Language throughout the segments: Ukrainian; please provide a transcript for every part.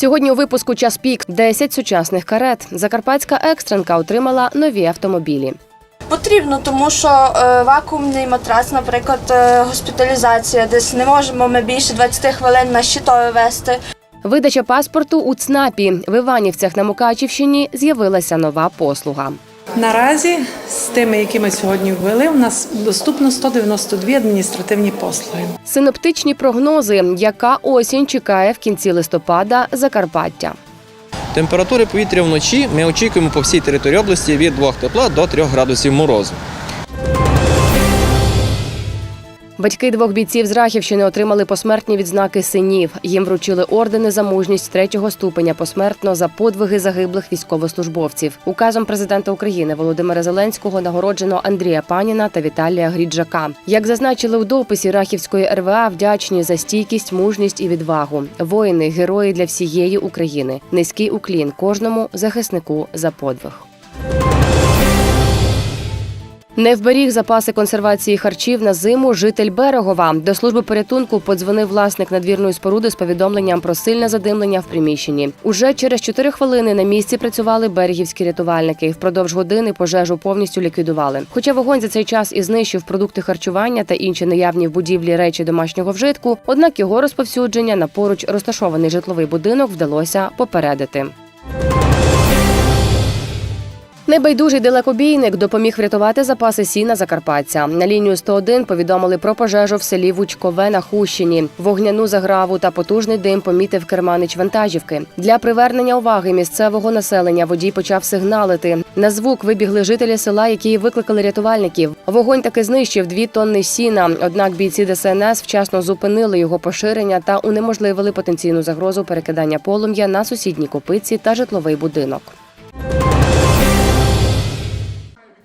Сьогодні у випуску час пік 10 сучасних карет. Закарпатська екстренка отримала нові автомобілі. Потрібно, тому що е, вакуумний матрас, наприклад, е, госпіталізація, десь не можемо ми більше 20 хвилин на щитові вести. Видача паспорту у ЦНАПі в Іванівцях на Мукачівщині з'явилася нова послуга. Наразі з тими, які ми сьогодні ввели, у нас доступно 192 адміністративні послуги. Синоптичні прогнози, яка осінь чекає в кінці листопада Закарпаття. Температури повітря вночі ми очікуємо по всій території області від 2 тепла до 3 градусів морозу. Батьки двох бійців з Рахівщини отримали посмертні відзнаки синів. Їм вручили ордени за мужність третього ступеня посмертно за подвиги загиблих військовослужбовців. Указом президента України Володимира Зеленського нагороджено Андрія Паніна та Віталія Гріджака. Як зазначили у дописі Рахівської РВА, вдячні за стійкість, мужність і відвагу. Воїни, герої для всієї України. Низький уклін кожному захиснику за подвиг. Не вберіг запаси консервації харчів на зиму житель Берегова. До служби порятунку подзвонив власник надвірної споруди з повідомленням про сильне задимлення в приміщенні. Уже через 4 хвилини на місці працювали берегівські рятувальники. Впродовж години пожежу повністю ліквідували. Хоча вогонь за цей час і знищив продукти харчування та інші наявні в будівлі речі домашнього вжитку, однак його розповсюдження на поруч розташований житловий будинок вдалося попередити. Небайдужий далекобійник допоміг врятувати запаси сіна Закарпаття. На лінію 101 повідомили про пожежу в селі Вучкове на Хущині. Вогняну заграву та потужний дим помітив керманич вантажівки. Для привернення уваги місцевого населення водій почав сигналити. На звук вибігли жителі села, які викликали рятувальників. Вогонь таки знищив дві тонни сіна. Однак бійці ДСНС вчасно зупинили його поширення та унеможливили потенційну загрозу перекидання полум'я на сусідні копиці та житловий будинок.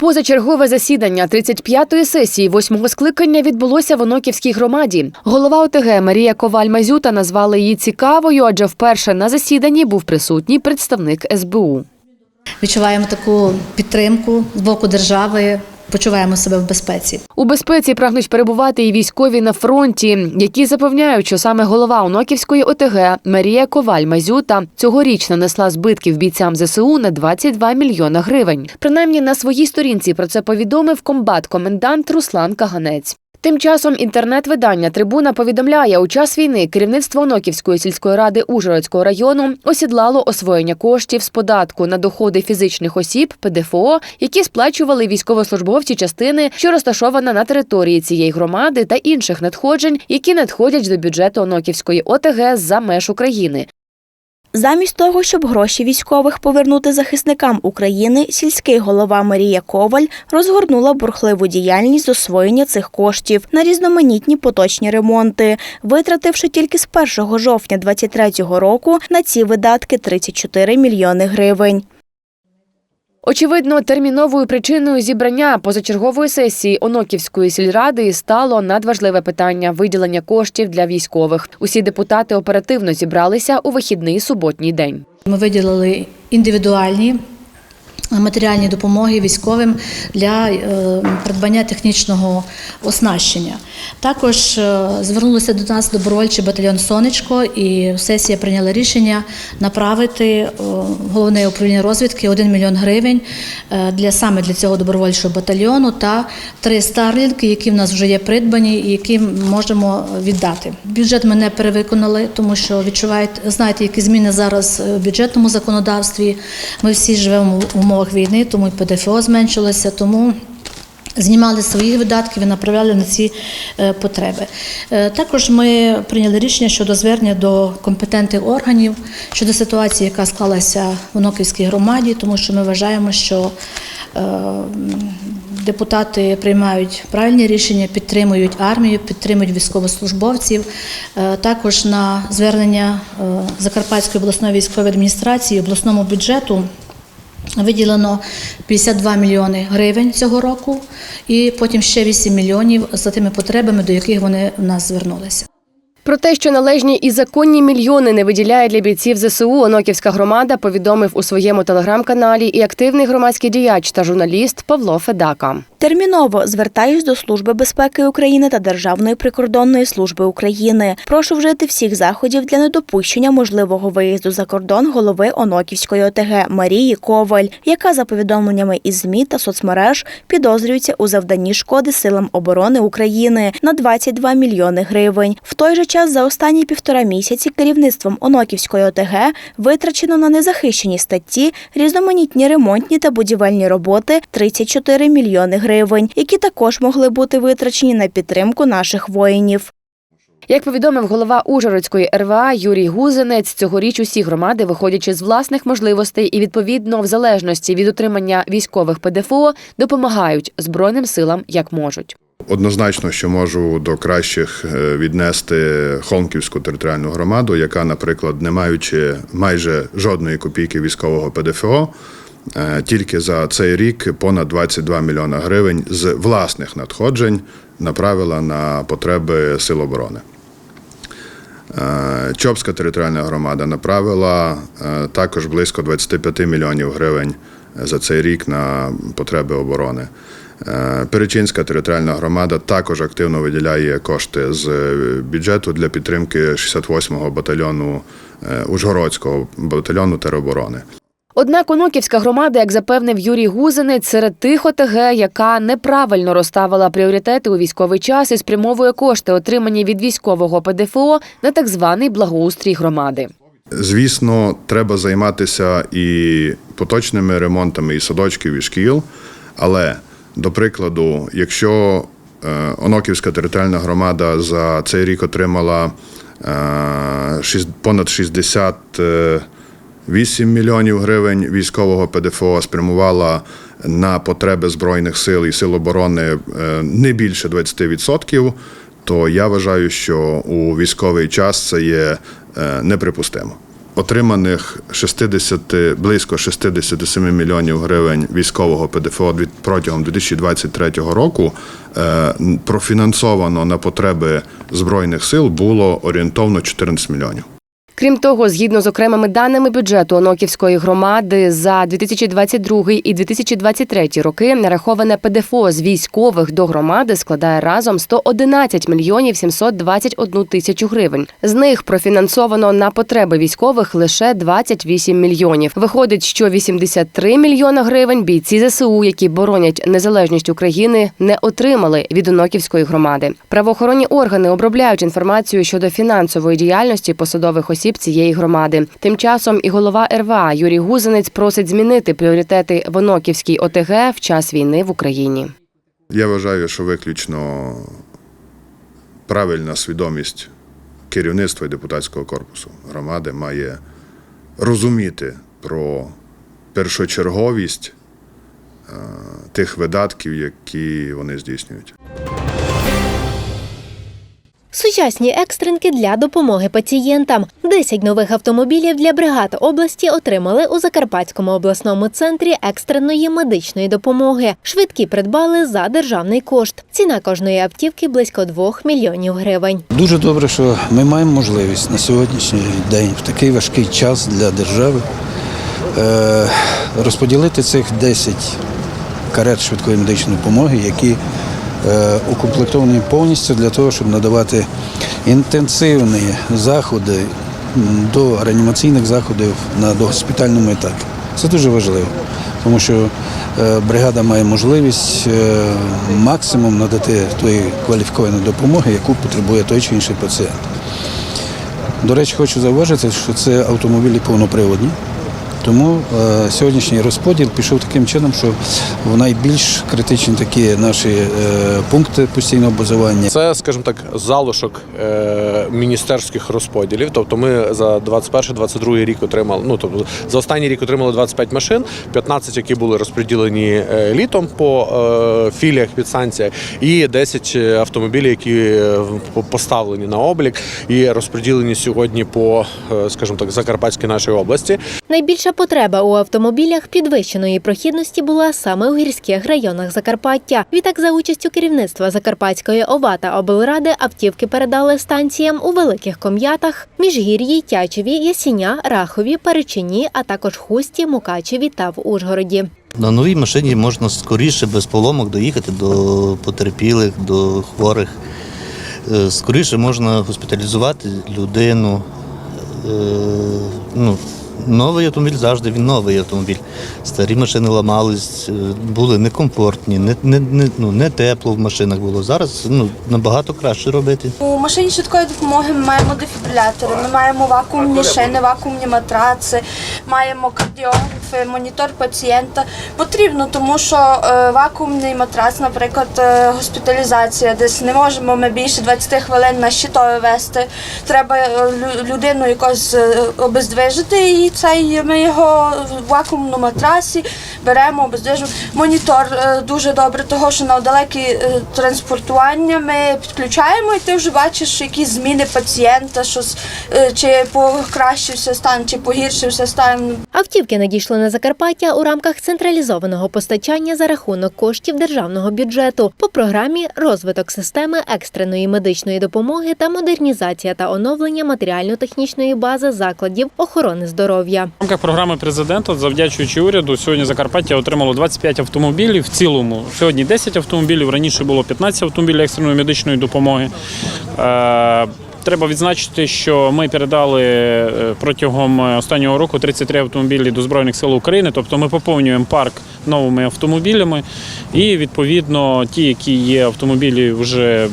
Позачергове засідання 35-ї сесії восьмого скликання відбулося в Оноківській громаді. Голова ОТГ Марія Коваль-Мазюта назвала її цікавою, адже вперше на засіданні був присутній представник СБУ. Відчуваємо таку підтримку з боку держави, почуваємо себе в безпеці. У безпеці прагнуть перебувати і військові на фронті, які запевняють, що саме голова Оноківської ОТГ Марія Коваль-Мазюта цьогоріч нанесла збитків бійцям ЗСУ на 22 мільйона гривень. Принаймні на своїй сторінці про це повідомив комбат-комендант Руслан Каганець. Тим часом інтернет-видання Трибуна повідомляє, у час війни керівництво Оноківської сільської ради Ужгородського району осідлало освоєння коштів з податку на доходи фізичних осіб ПДФО, які сплачували військовослужбовці частини, що розташована на території цієї громади, та інших надходжень, які надходять до бюджету Оноківської ОТГ за меж України. Замість того, щоб гроші військових повернути захисникам України, сільський голова Марія Коваль розгорнула бурхливу діяльність з освоєння цих коштів на різноманітні поточні ремонти, витративши тільки з 1 жовтня 2023 року на ці видатки 34 мільйони гривень. Очевидно, терміновою причиною зібрання позачергової сесії Оноківської сільради стало надважливе питання виділення коштів для військових. Усі депутати оперативно зібралися у вихідний суботній день. Ми виділили індивідуальні матеріальні допомоги військовим для е, придбання технічного оснащення. Також е, звернулося до нас добровольчий батальйон Сонечко, і сесія прийняла рішення направити е, головне управління розвідки 1 мільйон гривень для саме для цього добровольчого батальйону та три старлінки, які в нас вже є придбані і які можемо віддати. Бюджет ми не перевиконали, тому що відчуваєте, знаєте, які зміни зараз в бюджетному законодавстві. Ми всі живемо в умовах війни, тому і ПДФО зменшилося. Тому Знімали свої видатки і направляли на ці е, потреби. Е, Також ми прийняли рішення щодо звернення до компетентних органів щодо ситуації, яка склалася в Оноківській громаді, тому що ми вважаємо, що е, депутати приймають правильні рішення, підтримують армію, підтримують військовослужбовців. Також на звернення Закарпатської обласної військової адміністрації обласному бюджету. Виділено 52 мільйони гривень цього року, і потім ще 8 мільйонів за тими потребами, до яких вони в нас звернулися. Про те, що належні і законні мільйони не виділяє для бійців ЗСУ, Оноківська громада повідомив у своєму телеграм-каналі і активний громадський діяч та журналіст Павло Федака. Терміново звертаюсь до Служби безпеки України та Державної прикордонної служби України. Прошу вжити всіх заходів для недопущення можливого виїзду за кордон голови Оноківської ОТГ Марії Коваль, яка за повідомленнями із ЗМІ та соцмереж підозрюється у завданні шкоди силам оборони України на 22 мільйони гривень. В той же час за останні півтора місяці керівництвом Оноківської ОТГ витрачено на незахищені статті різноманітні ремонтні та будівельні роботи 34 мільйони гривень, які також могли бути витрачені на підтримку наших воїнів. Як повідомив голова Ужгородської РВА Юрій Гузенець, цьогоріч усі громади, виходячи з власних можливостей і відповідно в залежності від утримання військових ПДФО, допомагають збройним силам як можуть. Однозначно, що можу до кращих е, віднести Холмківську територіальну громаду, яка, наприклад, не маючи майже жодної копійки військового ПДФО, е, тільки за цей рік понад 22 мільйона гривень з власних надходжень направила на потреби Сил оборони. Е, Чопська територіальна громада направила також близько 25 мільйонів гривень за цей рік на потреби оборони. Е, Перечинська територіальна громада також активно виділяє кошти з е, бюджету для підтримки 68-го батальйону е, Ужгородського батальйону тероборони. Однак Оноківська громада, як запевнив Юрій Гузенець, серед тих ОТГ, яка неправильно розставила пріоритети у військовий час і спрямовує кошти, отримані від військового ПДФО, на так званий благоустрій громади. Звісно, треба займатися і поточними ремонтами і садочків, і шкіл. Але, до прикладу, якщо е, Оноківська територіальна громада за цей рік отримала е, понад 68 мільйонів гривень військового ПДФО, спрямувала на потреби Збройних сил і сил оборони е, не більше 20%, то я вважаю, що у військовий час це є е, неприпустимо. Отриманих 60, близько 67 мільйонів гривень військового ПДФО протягом 2023 року е, профінансовано на потреби Збройних сил було орієнтовно 14 мільйонів. Крім того, згідно з окремими даними бюджету Оноківської громади за 2022 і 2023 роки нараховане ПДФО з військових до громади складає разом 111 мільйонів 721 тисячу гривень. З них профінансовано на потреби військових лише 28 мільйонів. Виходить, що 83 мільйона гривень бійці ЗСУ, які боронять незалежність України, не отримали від Оноківської громади. Правоохоронні органи обробляють інформацію щодо фінансової діяльності посадових осіб цієї громади. Тим часом і голова РВА Юрій Гузенець просить змінити пріоритети в Оноківській ОТГ в час війни в Україні. Я вважаю, що виключно правильна свідомість керівництва депутатського корпусу громади має розуміти про першочерговість е, тих видатків, які вони здійснюють. Сучасні екстренки для допомоги пацієнтам. 10 нових автомобілів для бригад області отримали у Закарпатському обласному центрі екстреної медичної допомоги. Швидкі придбали за державний кошт. Ціна кожної автівки близько 2 мільйонів гривень. Дуже добре, що ми маємо можливість на сьогоднішній день, в такий важкий час для держави, е, розподілити цих 10 карет швидкої медичної допомоги, які укомплектовані повністю для того, щоб надавати інтенсивні заходи до реанімаційних заходів на догоспітальному етапі. Це дуже важливо, тому що е, бригада має можливість е, максимум надати тої кваліфікованої допомоги, яку потребує той чи інший пацієнт. До речі, хочу зауважити, що це автомобілі повноприводні. Тому е, сьогоднішній розподіл пішов таким чином, що в найбільш критичні такі наші е, пункти постійного базування Це, скажімо так, залишок е, міністерських розподілів. Тобто ми за 21-22 рік отримали, ну тобто за останній рік отримали 25 машин, 15, які були розподілені е, літом по е, філіях підстанціях, і 10 автомобілів, які е, поставлені на облік і розподілені сьогодні по, е, скажімо так, Закарпатській нашій області. Найбільша Найбільша потреба у автомобілях підвищеної прохідності була саме у гірських районах Закарпаття. Відтак, за участю керівництва Закарпатської ОВА та облради автівки передали станціям у великих ком'ятах, Міжгір'ї, Тячеві, Ясіня, Рахові, Перечині, а також Хусті, Мукачеві та в Ужгороді. На новій машині можна скоріше без поломок доїхати до потерпілих, до хворих. Е, Скоріше можна госпіталізувати людину. Е, Ну, новий автомобіль завжди він новий автомобіль. Старі машини ламались, е, були некомфортні, не, не, не, ну, не тепло в машинах було. Зараз ну, набагато краще робити. У машині швидкої допомоги ми маємо дефібрилятори, ми маємо вакуумні шини, вакуумні матраци, маємо кардіографи, монітор пацієнта. Потрібно, тому що е, вакуумний матрас, наприклад, е, госпіталізація, десь не можемо ми більше 20 хвилин на щитове вести. Треба е, лю- людину якось е, обездвижити, і цей ми його в вакуумному матрасі беремо, обездвижуємо. Монітор е, дуже добре, того що на далекі е, транспортування ми підключаємо, і ти вже бачиш якісь зміни пацієнта, що е, чи покращився стан, чи погіршився стан. Автівки надійшли на Закарпаття у рамках централізованого постачання за рахунок коштів державного бюджету по програмі Розвиток системи екстреної медичної допомоги та модернізація та оновлення матеріально-технічної бази закладів охорони здоров'я. В рамках програми президента, завдячуючи уряду, сьогодні Закарпаття отримало 25 автомобілів в цілому. Сьогодні 10 автомобілів, раніше було 15 автомобілів екстреної медичної допомоги. Е, Треба відзначити, що ми передали е, протягом останнього року 33 автомобілі до Збройних сил України, тобто ми поповнюємо парк новими автомобілями, і відповідно ті, які є автомобілі, вже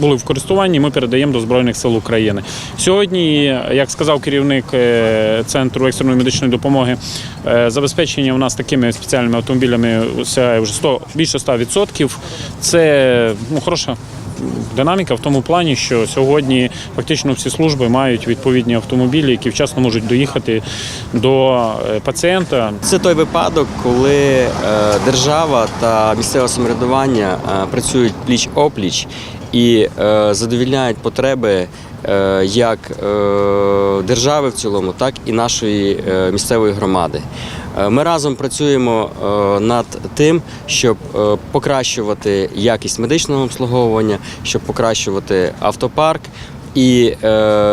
були в користуванні, ми передаємо до Збройних сил України. Сьогодні, як сказав керівник е, центру екстреної медичної допомоги, е, забезпечення у нас такими спеціальними автомобілями сягає вже 100, більше 100%. Це ну, хороша динаміка в тому плані, що сьогодні фактично всі служби мають відповідні автомобілі, які вчасно можуть доїхати до е, пацієнта. Це той випадок, коли е, держава та місцеве самоврядування е, працюють пліч опліч і задовільняють потреби як держави в цілому, так і нашої місцевої громади. Е, Ми разом працюємо е, над тим, щоб е, покращувати якість медичного обслуговування, щоб покращувати автопарк, і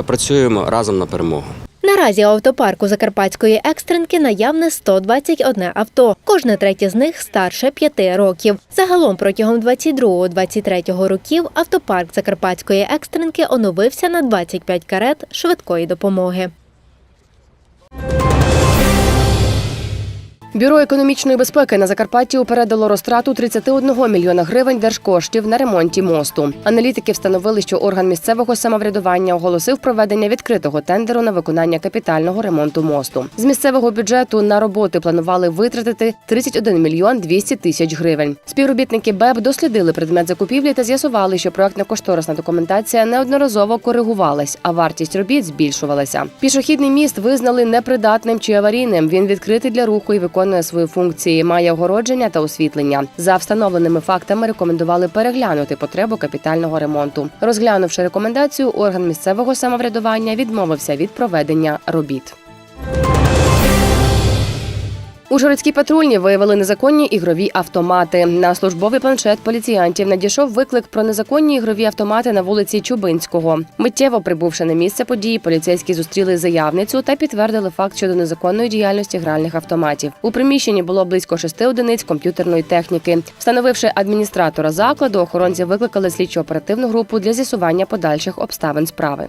працюємо разом на перемогу. Наразі у автопарку Закарпатської екстренки наявне 121 авто. Кожне третє з них старше 5 років. Загалом протягом 22-23 років автопарк Закарпатської екстренки оновився на 25 карет швидкої допомоги. Бюро економічної безпеки на Закарпатті упередило розтрату 31 мільйона гривень держкоштів на ремонті мосту. Аналітики встановили, що орган місцевого самоврядування оголосив проведення відкритого тендеру на виконання капітального ремонту мосту. З місцевого бюджету на роботи планували витратити 31 мільйон 200 тисяч гривень. Співробітники БЕБ дослідили предмет закупівлі та з'ясували, що проектно-кошторисна документація неодноразово коригувалась, а вартість робіт збільшувалася. Пішохідний міст визнали непридатним чи аварійним. Він відкритий для руху і виконує свої функції, має огородження та освітлення. За встановленими фактами рекомендували переглянути потребу капітального ремонту. Розглянувши рекомендацію, орган місцевого самоврядування відмовився від проведення робіт. Ужгородські патрульні виявили незаконні ігрові автомати. На службовий планшет поліціянтів надійшов виклик про незаконні ігрові автомати на вулиці Чубинського. Миттєво прибувши на місце події, поліцейські зустріли заявницю та підтвердили факт щодо незаконної діяльності гральних автоматів. У приміщенні було близько шести одиниць комп'ютерної техніки. Встановивши адміністратора закладу, охоронці викликали слідчо-оперативну групу для з'ясування подальших обставин справи.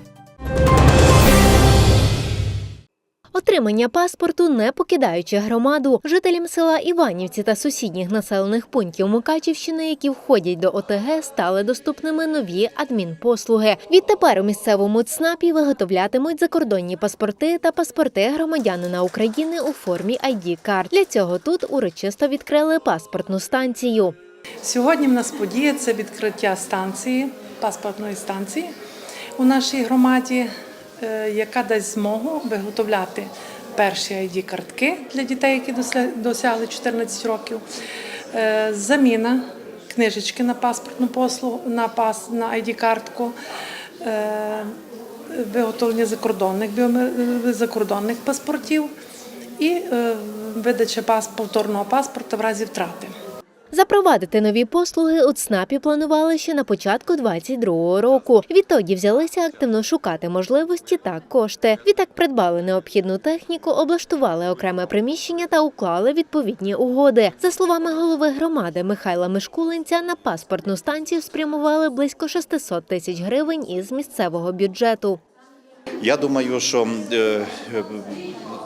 Отримання паспорту, не покидаючи громаду, жителям села Іванівці та сусідніх населених пунктів Мукачівщини, які входять до ОТГ, стали доступними нові адмінпослуги. Відтепер у місцевому ЦНАПі виготовлятимуть закордонні паспорти та паспорти громадянина України у формі id карт Для цього тут урочисто відкрили паспортну станцію. Сьогодні в нас подія це відкриття станції, паспортної станції у нашій громаді, яка дасть змогу виготовляти перші id картки для дітей, які досягли 14 років. Е, Заміна книжечки на паспортну послугу на пас на id картку виготовлення закордонних закордонних паспортів і е, видача повторного паспорта в разі втрати. Запровадити нові послуги у ЦНАПі планували ще на початку 2022 року. Відтоді взялися активно шукати можливості та кошти. Відтак придбали необхідну техніку, облаштували окреме приміщення та уклали відповідні угоди. За словами голови громади Михайла Мишкулинця, на паспортну станцію спрямували близько 600 тисяч гривень із місцевого бюджету. Я думаю, що е,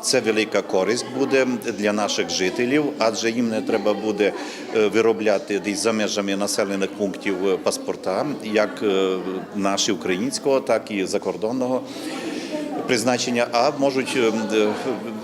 це велика користь буде для наших жителів, адже їм не треба буде е, виробляти десь за межами населених пунктів е, паспорта, як е, наші українського, так і закордонного призначення, а можуть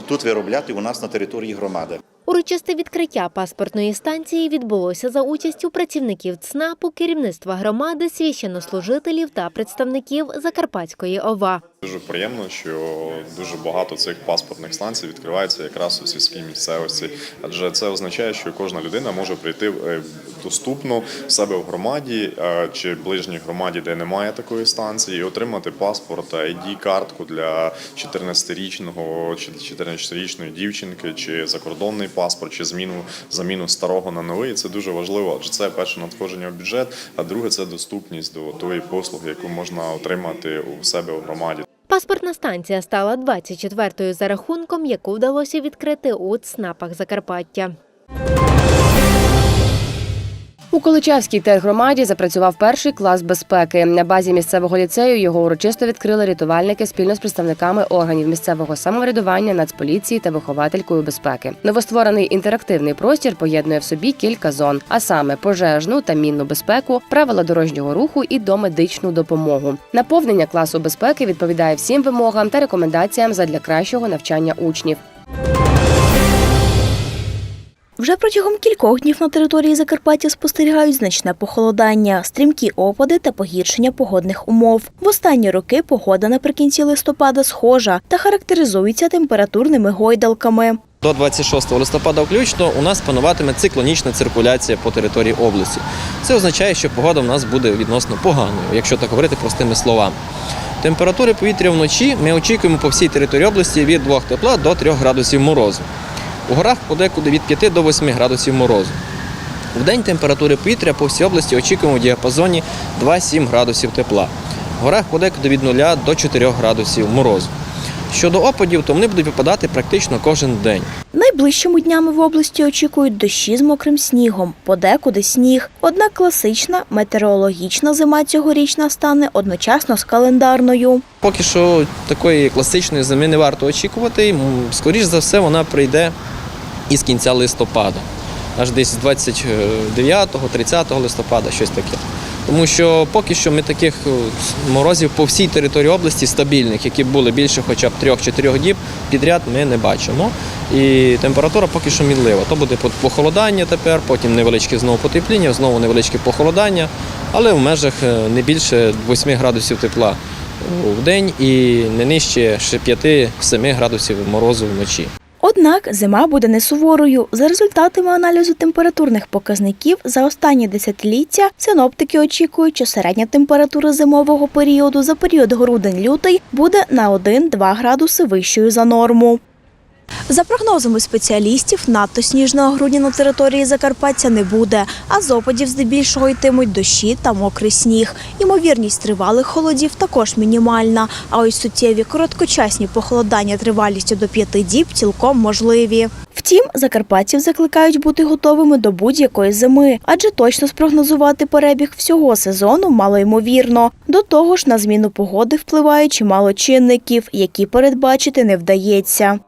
тут виробляти у нас на території громади. Урочисте відкриття паспортної станції відбулося за участю працівників ЦНАПу, керівництва громади, священнослужителів та представників Закарпатської ОВА. Дуже приємно, що дуже багато цих паспортних станцій відкривається якраз у сільській місцевості, адже це означає, що кожна людина може прийти е, доступно в себе в громаді е, чи ближній громаді, де немає такої станції, і отримати паспорт, id картку для 14-річного чи 14-річної дівчинки, чи закордонний паспорт, чи зміну заміну старого на новий. Це дуже важливо, адже це перше надходження в бюджет, а друге це доступність до тої послуги, яку можна отримати у себе в громаді. Паспортна станція стала 24-ю за рахунком, яку вдалося відкрити у ЦНАПах Закарпаття. У Количавській тергромаді запрацював перший клас безпеки. На базі місцевого ліцею його урочисто відкрили рятувальники спільно з представниками органів місцевого самоврядування, нацполіції та вихователькою безпеки. Новостворений інтерактивний простір поєднує в собі кілька зон, а саме пожежну та мінну безпеку, правила дорожнього руху і домедичну допомогу. Наповнення класу безпеки відповідає всім вимогам та рекомендаціям задля кращого навчання учнів. Вже протягом кількох днів на території Закарпаття спостерігають значне похолодання, стрімкі опади та погіршення погодних умов. В останні роки погода наприкінці листопада схожа та характеризується температурними гойдалками. До 26 листопада включно у нас пануватиме циклонічна циркуляція по території області. Це означає, що погода в нас буде відносно поганою, якщо так говорити простими словами. Температури повітря вночі ми очікуємо по всій території області від 2 тепла до 3 градусів морозу. У горах подекуди від 5 до 8 градусів морозу. В день температури повітря по всій області очікуємо в діапазоні 2-7 градусів тепла. В горах подекуди від 0 до 4 градусів морозу. Щодо опадів, то вони будуть випадати практично кожен день. Найближчими днями в області очікують дощі з мокрим снігом, подекуди сніг. Однак класична метеорологічна зима цьогорічна стане одночасно з календарною. Поки що такої класичної зими не варто очікувати. М, Скоріш за все, вона прийде із кінця листопада, аж десь з 29-30 листопада, щось таке. Тому що поки що ми таких е, морозів по всій території області стабільних, які були більше хоча б 3-4 діб підряд, ми не бачимо. І температура поки що мінлива. То буде похолодання тепер, потім невеличке знову потепління, знову невеличке похолодання, але в межах е, не більше 8 градусів тепла в день і не нижче 5-7 градусів морозу вночі. Однак зима буде не суворою. За результатами аналізу температурних показників за останні десятиліття синоптики очікують, що середня температура зимового періоду за період грудень-лютий буде на 1-2 градуси вищою за норму. За прогнозами спеціалістів, надто сніжного грудня на території Закарпаття не буде, а з опадів здебільшого йтимуть дощі та мокрий сніг. Ймовірність тривалих холодів також мінімальна, а ось суттєві короткочасні похолодання тривалістю до п'яти діб цілком можливі. Втім, закарпатців закликають бути готовими до будь-якої зими, адже точно спрогнозувати перебіг всього сезону малоймовірно. До того ж, на зміну погоди впливає чимало чинників, які передбачити не вдається.